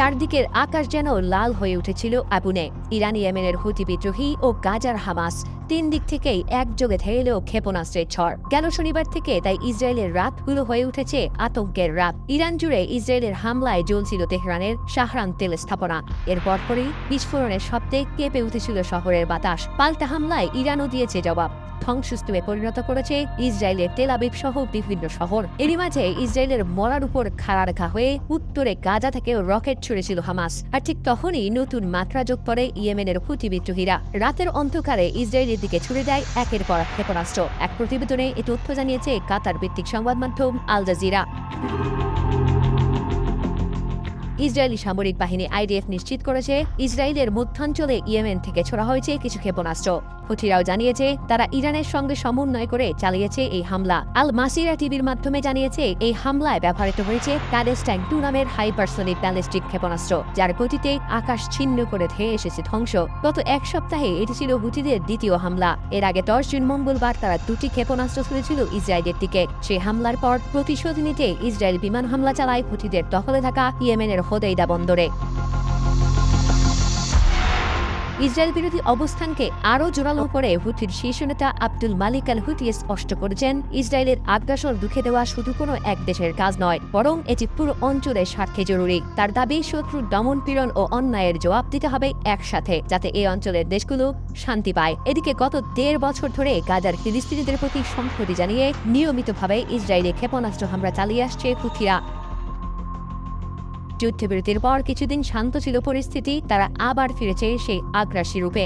চারদিকের আকাশ যেন লাল হয়ে উঠেছিল আগুনে ইরান ইয়েমেনের হুতি বিদ্রোহী ও গাজার হামাস তিন দিক থেকেই একযোগে ধেয়ে ক্ষেপণাস্ত্রের ঝড় গেল শনিবার থেকে তাই ইসরায়েলের রাতগুলো হয়ে উঠেছে আতঙ্কের রাত। ইরান জুড়ে ইসরায়েলের হামলায় জ্বলছিল তেহরানের শাহরান তেল স্থাপনা। এর পরপরই বিস্ফোরণের শব্দে কেঁপে উঠেছিল শহরের বাতাস। পাল্টা হামলায় ইরানও দিয়েছে জবাব। ধ্বংসস্তূপে পরিণত করেছে ইসরায়েলের তেল আবিব সহ বিভিন্ন শহর। এরই মাঝে ইসরায়েলের মরার উপর খাড়া রাখা হয়ে উত্তরে গাজা থেকে রকেট ছুড়েছিল হামাস। আর ঠিক তখনই নতুন মাত্রা যোগ করে ইয়েমেনের হুতি বিদ্রোহীরা। রাতের অন্ধকারে ইসরায়েলের দিকে ছুড়ে দেয় একের পর এক ক্ষেপণাস্ত্র। এক প্রতিবেদনে এ তথ্য জানিয়েছে কাতার ভিত্তিক সংবাদ মাধ্যম আল জাজিরা। ইসরায়েলি সামরিক বাহিনী আইডিএফ নিশ্চিত করেছে ইসরায়েলের মধ্যাঞ্চলে ইয়েমেন থেকে ছোড়া হয়েছে কিছু ক্ষেপণাস্ত্র। হুথিরাও জানিয়েছে তারা ইরানের সঙ্গে সমন্বয় করে চালিয়েছে এই হামলা। আল মাসিরা টিভির মাধ্যমে জানিয়েছে এই হামলায় ব্যবহৃত হয়েছে প্যালেস্টাইন টু নামের হাইপারসোনিক ব্যালিস্টিক ক্ষেপণাস্ত্র, যার গতিতে আকাশ ছিন্ন করে ধেয়ে এসেছে ধ্বংস। গত এক সপ্তাহে এটি ছিল হুথিদের দ্বিতীয় হামলা। এর আগে দশ জুন মঙ্গলবার তারা দুটি ক্ষেপণাস্ত্র ছুড়েছিল ইসরায়েলের দিকে। সেই হামলার পর প্রতিশোধ নিতে ইসরায়েল বিমান হামলা চালায় হুথিদের দখলে থাকা ইয়েমেনের হোদেইদা বন্দরে। ইসরায়েল বিরোধী অবস্থানকে আরও জোরালো করে হুথির শীর্ষ নেতা আব্দুল মালিক আল হুথি স্পষ্ট করেছেন, ইসরায়েলের আগ্রাসন রুখে দেওয়া শুধু কোনো এক দেশের কাজ নয়, বরং এটি পুরো অঞ্চলের স্বার্থে জরুরি। তার দাবি শত্রুর দমন পীড়ন ও অন্যায়ের জবাব দিতে হবে একসাথে, যাতে এই অঞ্চলের দেশগুলো শান্তি পায়। এদিকে গত দেড় বছর ধরে গাজার ফিলিস্তিনিদের প্রতি সংহতি জানিয়ে নিয়মিতভাবে ইসরায়েলে ক্ষেপণাস্ত্র হামলা চালিয়ে আসছে হুথিরা। যুদ্ধবিরতির পর কিছুদিন শান্ত ছিল পরিস্থিতি তারা আবার ফিরেছে সেই আগ্রাসী রূপে।